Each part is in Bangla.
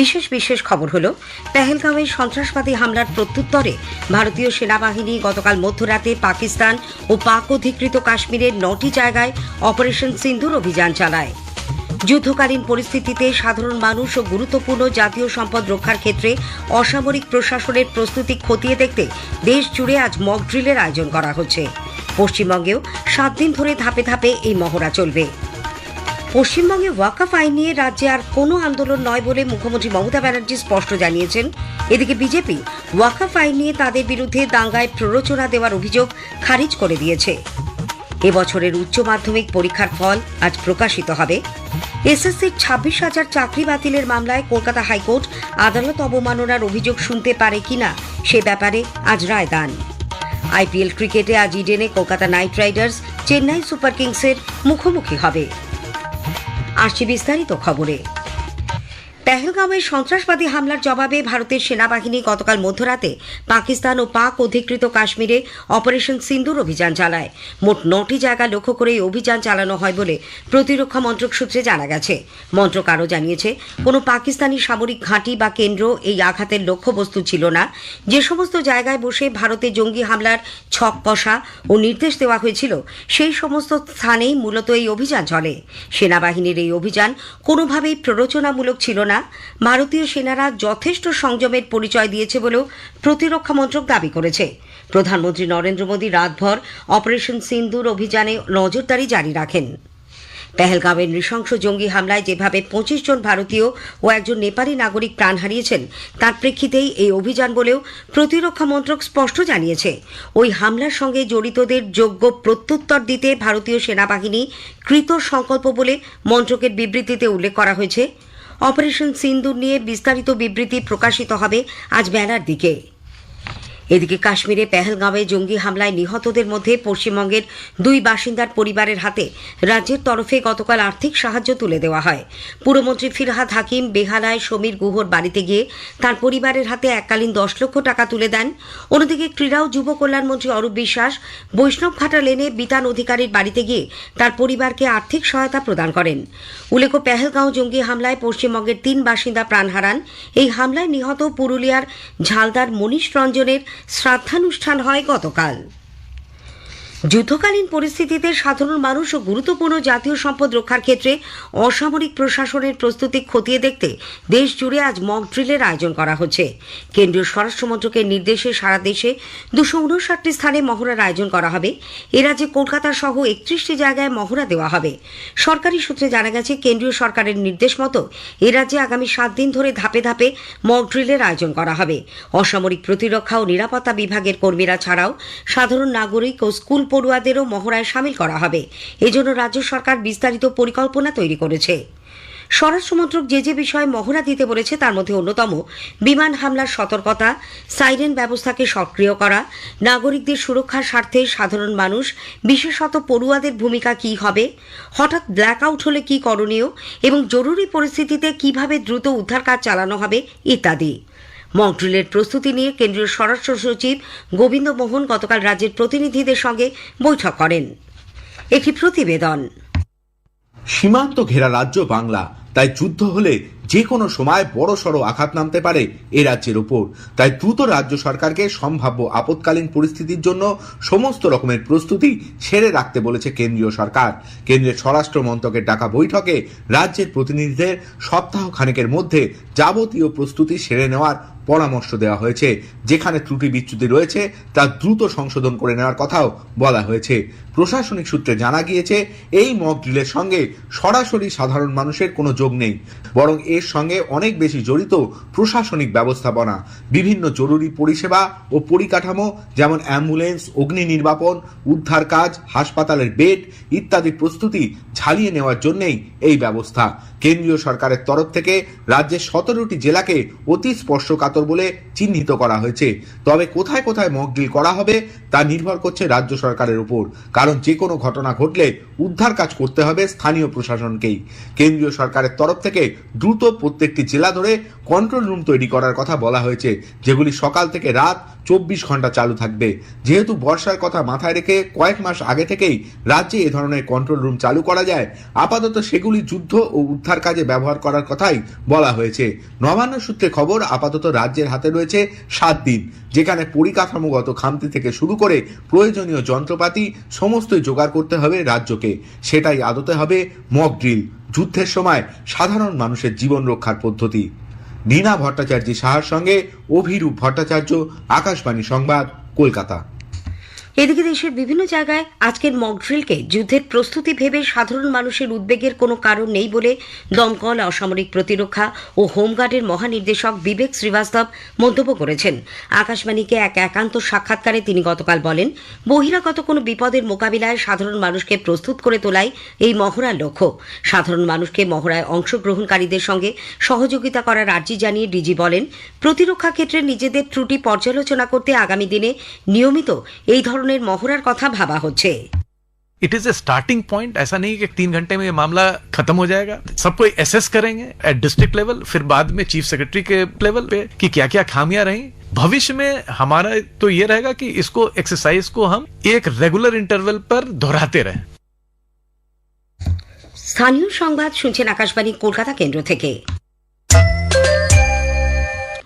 বিশেষ বিশেষ খবর হলো, পেহেলগাঁওয়ে সন্ত্রাসবাদী হামলার প্রত্যুত্তরে ভারতীয় সেনাবাহিনী গতকাল মধ্যরাতে পাকিস্তান ও পাক অধিকৃত কাশ্মীরের নটি জায়গায় অপারেশন সিন্ধুর অভিযান চালায়। যুদ্ধকালীন পরিস্থিতিতে সাধারণ মানুষ ও গুরুত্বপূর্ণ জাতীয় সম্পদ রক্ষার ক্ষেত্রে অসামরিক প্রশাসনের প্রস্তুতি খতিয়ে দেখতে দেশ জুড়ে আজ মক ড্রিলের আয়োজন করা হচ্ছে। পশ্চিমবঙ্গেও সাত দিন ধরে ধাপে ধাপে এই মহড়া চলবে। পশ্চিমবঙ্গে ওয়াকাফ আইন নিয়ে রাজ্যে আর কোনো আন্দোলন নয় বলে মুখ্যমন্ত্রী মমতা ব্যানার্জি স্পষ্ট জানিয়েছেন। এদিকে বিজেপি ওয়াকফ আইন নিয়ে তাদের বিরুদ্ধে দাঙ্গায় প্ররোচনা দেওয়ার অভিযোগ খারিজ করে দিয়েছে। এবছরের উচ্চ মাধ্যমিক পরীক্ষার ফল আজ প্রকাশিত হবে। এসএসসির ছাব্বিশ হাজার চাকরি বাতিলের মামলায় কলকাতা হাইকোর্ট আদালত অবমাননার অভিযোগ শুনতে পারে কিনা সে ব্যাপারে আজ রায় দান। আইপিএল ক্রিকেটে আজ ইডেনে Kolkata Knight Riders, Chennai Super কিংসের মুখোমুখি হবে। আসছে বিস্তারিত খবরে। পেহেলগাঁওয়ে সন্ত্রাসবাদী হামলার জবাবে ভারতের সেনাবাহিনী গতকাল মধ্যরাতে পাকিস্তান ও পাক অধিকৃত কাশ্মীরে অপারেশন সিন্দুর অভিযান চালায়। মোট নটি জায়গা লক্ষ্য করে এই অভিযান চালানো হয় বলে প্রতিরক্ষা মন্ত্রক সূত্রে জানা গেছে। মন্ত্রক আরও জানিয়েছে, কোনো পাকিস্তানি সামরিক ঘাঁটি বা কেন্দ্র এই আঘাতের লক্ষ্যবস্তু ছিল না। যে সমস্ত জায়গায় বসে ভারতে জঙ্গি হামলার ছক কষা ও নির্দেশ দেওয়া হয়েছিল, সেই সমস্ত স্থানেই মূলত এই অভিযান চলে। সেনাবাহিনীর এই অভিযান কোনোভাবেই প্ররোচনামূলক ছিল না ভারতীয় সেনারা যথেষ্ট সংযমের পরিচয় দিয়েছে বলেও প্রতিরক্ষা মন্ত্রক দাবি করেছে। প্রধানমন্ত্রী নরেন্দ্র মোদী রাতভর অপারেশন সিন্দুর অভিযানে নজরদারি জারি রাখেন। পেহেলগাঁওয়ের নৃশংস জঙ্গি হামলায় যেভাবে পঁচিশ জন ভারতীয় ও একজন নেপালি নাগরিক প্রাণ হারিয়েছেন, তার প্রেক্ষিতেই এই অভিযান বলেও প্রতিরক্ষা মন্ত্রক স্পষ্ট জানিয়েছে। ওই হামলার সঙ্গে জড়িতদের যোগ্য প্রত্যুত্তর দিতে ভারতীয় সেনাবাহিনী কৃত সংকল্প বলে মন্ত্রকের বিবৃতিতে উল্লেখ করা হয়েছে। অপারেশন সিন্দুর নিয়ে বিস্তারিত বিবৃতি প্রকাশিত হবে আজ বেলার দিকে। এদিকে কাশ্মীরে পেহেলগাঁওয়ে জঙ্গি হামলায় নিহতদের মধ্যে পশ্চিমবঙ্গের দুই বাসিন্দার পরিবারের হাতে রাজ্যের তরফে গতকাল আর্থিক সাহায্য তুলে দেওয়া হয়। পুরমন্ত্রী ফিরহাদ হাকিম বেহালায় সমীর গুহর বাড়িতে গিয়ে তার পরিবারের হাতে এককালীন দশ লক্ষ টাকা তুলে দেন। অন্যদিকে ক্রীড়া ও যুব কল্যাণমন্ত্রী অরূপ বিশ্বাস বৈষ্ণবঘাটা লেনে বিতান অধিকারীর বাড়িতে গিয়ে তার পরিবারকে আর্থিক সহায়তা প্রদান করেন। উল্লেখ্য, পেহেলগাঁও জঙ্গি হামলায় পশ্চিমবঙ্গের তিন বাসিন্দা প্রাণ হারান। এই হামলায় নিহত পুরুলিয়ার ঝালদার মনীষ রঞ্জনের শ্রাদ্ধানুষ্ঠান হয় গতকাল। যুদ্ধকালীন পরিস্থিতিতে সাধারণ মানুষ ও গুরুত্বপূর্ণ জাতীয় সম্পদ রক্ষার ক্ষেত্রে অসামরিক প্রশাসনের প্রস্তুতি খতিয়ে দেখতে দেশ জুড়ে আজ মক ড্রিলের আয়োজন করা হচ্ছে। কেন্দ্রীয় স্বরাষ্ট্রমন্ত্রকের নির্দেশে সারা দেশে দুশো উনষাটটি স্থানে মহড়ার আয়োজন করা হবে। এ রাজ্যে কলকাতা সহ একত্রিশটি জায়গায় মহড়া দেওয়া হবে। সরকারি সূত্রে জানা গেছে, কেন্দ্রীয় সরকারের নির্দেশ মতো এ রাজ্যে আগামী সাত দিন ধরে ধাপে ধাপে মক ড্রিলের আয়োজন করা হবে। অসামরিক প্রতিরক্ষা ও নিরাপত্তা বিভাগের কর্মীরা ছাড়াও সাধারণ নাগরিক ও স্কুল পড়ুয়াদেরও মহড়ায় সামিল করা হবে। এজন্য রাজ্য সরকার বিস্তারিত পরিকল্পনা তৈরি করেছে। স্বরাষ্ট্রমন্ত্রক যে যে বিষয়ে মহড়া দিতে বলেছে, তার মধ্যে অন্যতম বিমান হামলার সতর্কতা, সাইরেন ব্যবস্থাকে সক্রিয় করা, নাগরিকদের সুরক্ষার স্বার্থে সাধারণ মানুষ, বিশেষত পড়ুয়াদের ভূমিকা কী হবে, হঠাৎ ব্ল্যাক আউট হলে কী করণীয় এবং জরুরি পরিস্থিতিতে কীভাবে দ্রুত উদ্ধার কাজ চালানো হবে ইত্যাদি। মকড্রিলের প্রস্তুতি নিয়ে কেন্দ্রীয় স্বরাষ্ট্র সচিব গোবিন্দ মোহন গতকাল রাজ্যের প্রতিনিধিদের সঙ্গে বৈঠক করেন। একটি প্রতিবেদন। সীমান্ত ঘেরা রাজ্য বাংলা, তাই যুদ্ধ হলে যে কোনো সময় বড় সড় আঘাত নামতে পারে এ রাজ্যের উপর। তাই দ্রুত রাজ্য সরকারকে সম্ভাব্য আপৎকালীন পরিস্থিতির জন্য সমস্ত রকমের প্রস্তুতি সেরে রাখতে বলেছে কেন্দ্রীয় সরকার। কেন্দ্রের স্বরাষ্ট্র মন্ত্রকের ডাকা বৈঠকে রাজ্যের প্রতিনিধিদের সপ্তাহ খানেকের মধ্যে যাবতীয় প্রস্তুতি সেরে নেওয়ার পরামর্শ দেওয়া হয়েছে। যেখানে ত্রুটি বিচ্যুতি রয়েছে, তা দ্রুত সংশোধন করে নেওয়ার কথাও বলা হয়েছে। প্রশাসনিক সূত্রে জানা গিয়েছে, এই মক ড্রিলের সঙ্গে সরাসরি সাধারণ মানুষের কোনো যোগ নেই। বরং এর সঙ্গে অনেক বেশি জড়িত প্রশাসনিক ব্যবস্থাপনা, বিভিন্ন জরুরি পরিষেবা ও পরিকাঠামো যেমন অ্যাম্বুলেন্স, অগ্নি নির্বাপন, উদ্ধার কাজ, হাসপাতালের বেড ইত্যাদি প্রস্তুতি ঝালিয়ে নেওয়ার জন্যেই এই ব্যবস্থা। কেন্দ্রীয় সরকারের তরফ থেকে রাজ্যের সতেরোটি জেলাকে অতি স্পর্শকাতর বলে চিহ্নিত করা হয়েছে। তবে কোথায় কোথায় মক ড্রিল করা হবে তা নির্ভর করছে রাজ্য সরকারের উপর। কারণ যে কোনো ঘটনা ঘটলে উদ্ধার কাজ করতে হবে স্থানীয় প্রশাসনকেই। কেন্দ্রীয় সরকারের তরফ থেকে দ্রুত প্রত্যেকটি জেলা ধরে কন্ট্রোল রুম তৈরি করার কথা বলা হয়েছে, যেগুলি সকাল থেকে রাত চব্বিশ ঘণ্টা চালু থাকবে। যেহেতু বর্ষার কথা মাথায় রেখে কয়েক মাস আগে থেকেই রাজ্যে এ ধরনের কন্ট্রোল রুম চালু করা যায়, আপাতত সেগুলি যুদ্ধ ও উদ্ধার পরীক্ষার কাজে ব্যবহার করার কথাই বলা হয়েছে। নবান্ন সূত্রে খবর, আপাতত রাজ্যের হাতে রয়েছে সাত দিন, যেখানে পরিকাঠামোগত খামতি থেকে শুরু করে প্রয়োজনীয় যন্ত্রপাতি সমস্তই জোগাড় করতে হবে রাজ্যকে। সেটাই আদতে হবে মক ড্রিল, যুদ্ধের সময় সাধারণ মানুষের জীবন রক্ষার পদ্ধতি। নীনা ভট্টাচার্য সাহার সঙ্গে অভিরূপ ভট্টাচার্য, আকাশবাণী সংবাদ, কলকাতা। এদিকে দেশের বিভিন্ন জায়গায় আজকের মকড্রিলকে যুদ্ধের প্রস্তুতি ভেবে সাধারণ মানুষের উদ্বেগের কোনো কারণ নেই বলে দমকল, অসামরিক প্রতিরক্ষা ও হোমগার্ডের মহানির্দেশক বিবেক শ্রীবাস্তব মন্তব্য করেছেন। আকাশবাণীকে এক একান্ত সাক্ষাৎকারে তিনি গতকাল বলেন, বহিরাগত কোনো বিপদের মোকাবিলায় সাধারণ মানুষকে প্রস্তুত করে তোলাই এই মহড়ার লক্ষ্য। সাধারণ মানুষকে মহড়ায় অংশগ্রহণকারীদের সঙ্গে সহযোগিতা করার আর্জি জানিয়ে ডিজি বলেন, প্রতিরক্ষা ক্ষেত্রে নিজেদের ত্রুটি পর্যালোচনা করতে আগামী দিনে নিয়মিত এই ধরনের মহড়ার কথা ভাবা হচ্ছে it is a starting point ऐसा नहीं कि तीन घंटे में ये मामला खत्म हो जाएगा सबको असेस करेंगे एट डिस्ट्रिक्ट लेवल फिर बाद में चीफ सेक्रेटरी के लेवल पे कि क्या क्या खामियां रही भविष्य में हमारा तो ये रहेगा कि इसको एक्सरसाइज को हम एक रेगुलर इंटरवल पर दोहराते रहें স্থানীয় সংবাদ শুনছেন আকাশবাণী কলকাতা কেন্দ্র থেকে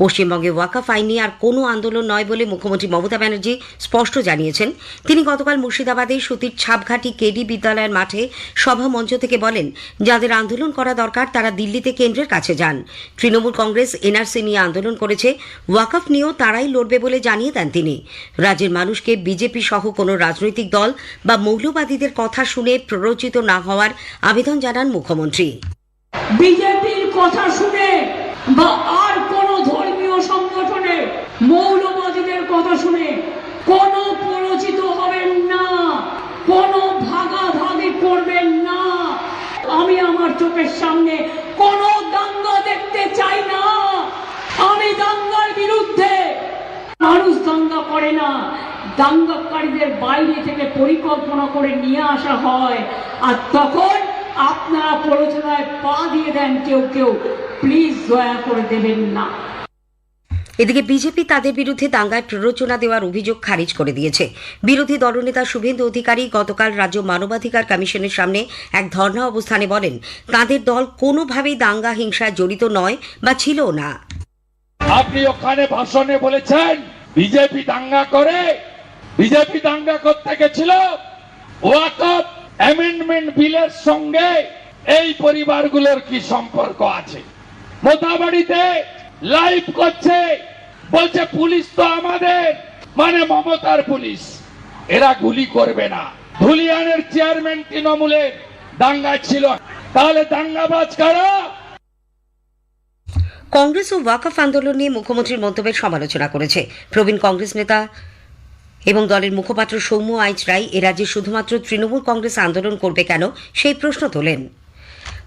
পশ্চিমবঙ্গে ওয়াকাফ আইন নিয়ে আর কোনো আন্দোলন নয় বলে মুখ্যমন্ত্রী মমতা ব্যানার্জি স্পষ্ট জানিয়েছেন। তিনি গতকাল মুর্শিদাবাদে সুতির ছাপঘাটি কেডি বিদ্যালয়ের মাঠে সভা মঞ্চ থেকে বলেন, যাদের আন্দোলন করা দরকার তারা দিল্লিতে কেন্দ্রের কাছে যান। তৃণমূল কংগ্রেস, এনআরসি নিয়ে আন্দোলন করেছে। ওয়াকাফ নিয়েও তারাই লড়বে বলে জানিয়ে দেন তিনি। রাজ্যের মানুষকে বিজেপি সহ কোনো রাজনৈতিক দল বা মৌলবাদীদের কথা শুনে প্ররোচিত না হওয়ার আবেদন জানান মুখ্যমন্ত্রী। বিজেপির কথা শুনে বা আর কোন ধর্মীয় সংগঠনে মৌলবাদীদের কথা শুনে কোন পরিচিত হবেন না, কোন ভাগাভাগি করবেন না। আমি আমার চোখের সামনে কোন দাঙ্গা দেখতে চাই না। আমি দাঙ্গার বিরুদ্ধে মানুষ দাঙ্গা করে না। দাঙ্গাকারীদের বাইরে থেকে পরিকল্পনা করে নিয়ে আসা হয়। আর তখন আপনারা প্ররোচনায় পা দিয়ে দেন কেউ কেউ। প্লিজ দয়া করে দেবেন না। এদিকে বিজেপি তাদের বিরুদ্ধে দাঙ্গায় প্ররোচনা দেওয়ার অভিযোগ খারিজ করে দিয়েছে। বিরোধী দলনেতা শুভেন্দু অধিকারী গতকাল রাজ্য মানবাধিকার কমিশনের সামনে এক ধর্ণা অবস্থানে বলেন, তাদের দল কোনোভাবেই দাঙ্গা হিংসায় জড়িত নয় বা ছিল না। আপনি ওখানে ভাষণে বলেছেন, বিজেপি দাঙ্গা করে। বিজেপি দাঙ্গা করতে গেছিল। ওয়াকফ অ্যামেন্ডমেন্ট বিলের সঙ্গে এই পরিবারগুলোর কি সম্পর্ক আছে? মোতাবাড়িতে লাইভ করছে। বলছে, পুলিশ তো আমাদের। মানে মমতার পুলিশ। এরা গুলি করবে না। ধুলিয়ানের চেয়ারম্যান তৃণমূলের দাঙ্গা ছিল। তাহলে দাঙ্গাবাজ কারা? কংগ্রেস ও ওয়াকফ আন্দোলন নিয়ে মুখ্যমন্ত্রীর মন্তব্যের সমালোচনা করেছে। প্রবীণ কংগ্রেস নেতা এবং দলের মুখপাত্র সৌম্য আইচ রায় এ রাজ্যে শুধুমাত্র তৃণমূল কংগ্রেস আন্দোলন করবে কেন, সেই প্রশ্ন তোলেন।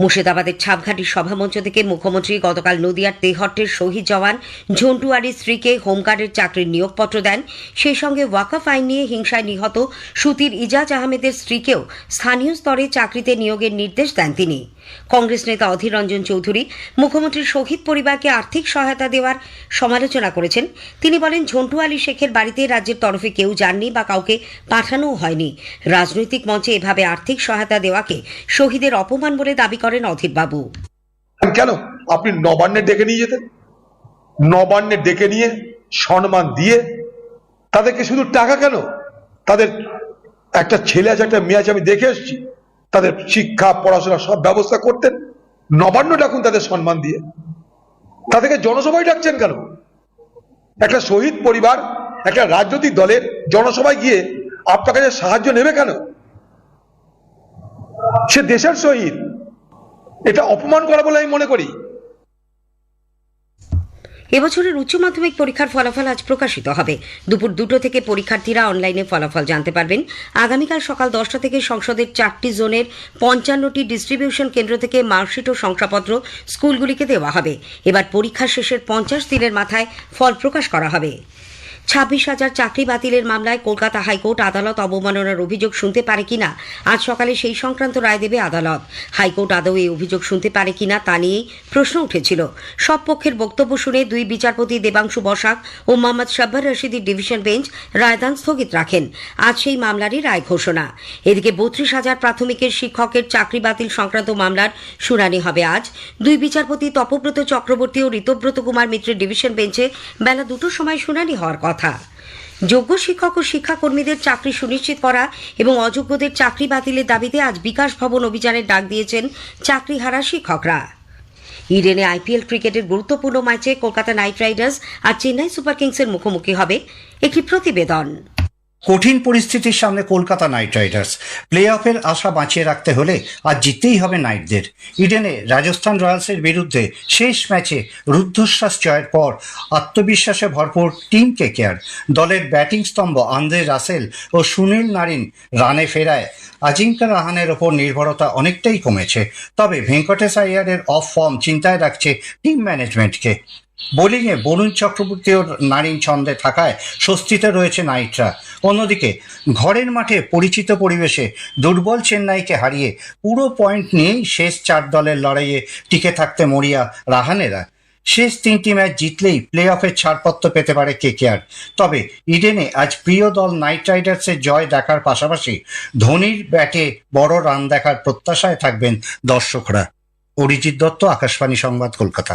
মুর্শিদাবাদের ছাপঘাটির সভামঞ্চ থেকে মুখ্যমন্ত্রী গতকাল নদিয়ার তেহট্টের শহীদ জওয়ান ঝন্টু আলীর স্ত্রীকে হোমগার্ডের চাকরির নিয়োগপত্র দেন। সেই সঙ্গে ওয়াকাফ আইন নিয়ে হিংসায় নিহত সুতির ইজাজ আহমেদের স্ত্রীকেও স্থানীয় স্তরে চাকরিতে নিয়োগের নির্দেশ দেন তিনি। কংগ্রেস নেতা অধীর রঞ্জন চৌধুরী, মুখ্যমন্ত্রীর শহীদ পরিবারকে আর্থিক সহায়তা দেওয়ার সমালোচনা করেছেন। তিনি বলেন ঝন্টু আলী শেখের বাড়িতে রাজ্যের তরফে কেউ যাননি বা কাউকে পাঠানোও হয়নি। রাজনৈতিক মঞ্চে এভাবে আর্থিক সহায়তা দেওয়াকে শহীদের অপমান বলে দাবি করেন অধীরবাবু কেন? আপনি নবান্নে ডেকে নিয়ে যেতেন। নবান্নে ডেকে নিয়ে সম্মান দিয়ে তাদেরকে শুধু টাকা কেন? তাদের একটা ছেলে আছে, একটা মেয়ে আছে, আমি দেখে এসেছি। তাদের শিক্ষা, পড়াশোনা সব ব্যবস্থা করতেন। নবান্ন ডাকুন তাদের সম্মান দিয়ে। তাদেরকে জনসভায় ডাকছেন কেন? একটা শহীদ পরিবার, একটা রাজনৈতিক দলের জনসভায় গিয়ে আপনার কাছে সাহায্য নেবে কেন? সে দেশের শহীদ। এটা অপমান করা বলে আমি মনে করি। এবছরের উচ্চ মাধ্যমিক পরীক্ষার ফলাফল আজ প্রকাশিত হবে। দুপুর দুটো থেকে পরীক্ষার্থীরা অনলাইনে ফলাফল জানতে পারবেন। আগামীকাল সকাল দশটা থেকে সংসদের চারটি জোনের পঞ্চান্নটি ডিস্ট্রিবিউশন কেন্দ্র থেকে মার্কশিট ও শংসাপত্র স্কুলগুলিকে দেওয়া হবে। এবার পরীক্ষা শেষের পঞ্চাশ দিনের মাথায় ফল প্রকাশ করা হবে। ছাব্বিশ হাজার চাকরি বাতিলের মামলায় কলকাতা হাইকোর্ট আদালত অবমাননার অভিযোগ শুনতে পারে কিনা? আজ সকালে সেই সংক্রান্ত রায় দেবে আদালত। হাইকোর্ট আদৌ এই অভিযোগ শুনতে পারে কিনা তা নিয়েই প্রশ্ন উঠেছিল। সব পক্ষের বক্তব্য শুনে দুই বিচারপতি দেবাংশু বসাক ও মোহাম্মদ শাব্বার রশিদির ডিভিশন বেঞ্চ রায়দান স্থগিত রাখেন। আজ সেই মামলারই রায় ঘোষণা। এদিকে বত্রিশ হাজার প্রাথমিকের শিক্ষকের চাকরি বাতিল সংক্রান্ত মামলার শুনানি হবে আজ। দুই বিচারপতি তপব্রত চক্রবর্তী ও ঋতব্রত কুমার মিত্রের ডিভিশন বেঞ্চে বেলা দুটোর সময় শুনানি হওয়ার কথা। যোগ্য শিক্ষক ও শিক্ষাকর্মীদের চাকরি সুনিশ্চিত করা এবং অযোগ্যদের চাকরি বাতিলের দাবিতে আজ বিকাশ ভবন অভিযানের ডাক দিয়েছেন চাকরি হারা শিক্ষকরা। ইডেনে আইপিএল ক্রিকেটের গুরুত্বপূর্ণ ম্যাচে কলকাতা নাইট রাইডার্স আর চেন্নাই সুপার কিংসের মুখোমুখি হবে একটি প্রতিবেদন। কঠিন পরিস্থিতির সামনে কলকাতা নাইট রাইডার্স। প্লে অফের আশা বাঁচিয়ে রাখতে হলে আজ জিততেই হবে নাইটদের। ইডেনে রাজস্থান রয়্যালসের বিরুদ্ধে শেষ ম্যাচে রুদ্ধশ্বাস জয়ের পর আত্মবিশ্বাসে ভরপুর টিম কেকেআর দলের ব্যাটিং স্তম্ভ আন্দ্রে রাসেল ও সুনীল নারিন রানে ফেরায়। আজিঙ্কা রাহানের ওপর নির্ভরতা অনেকটাই কমেছে। তবে ভেঙ্কটেশ আইয়ারের অফ ফর্ম চিন্তায় রাখছে টিম ম্যানেজমেন্টকে। বোলিংয়ে বরুণ চক্রবর্তী ও নারীন ছন্দে থাকায় স্বস্তিতে রয়েছে নাইটরা অন্যদিকে, ঘরের মাঠে পরিচিত পরিবেশে দুর্বল চেন্নাইকে হারিয়ে পুরো পয়েন্ট নিয়েই শেষ চার দলের লড়াইয়ে টিকে থাকতে মরিয়া রাহানেরা। শেষ তিনটি ম্যাচ জিতলেই প্লে অফের ছাড়পত্র পেতে পারে কেকেআর। তবে ইডেনে আজ প্রিয় দল নাইট রাইডার্সের জয় দেখার পাশাপাশি ধোনির ব্যাটে বড় রান দেখার প্রত্যাশায় থাকবেন দর্শকরা। অরিজিৎ দত্ত, আকাশবাণী সংবাদ কলকাতা।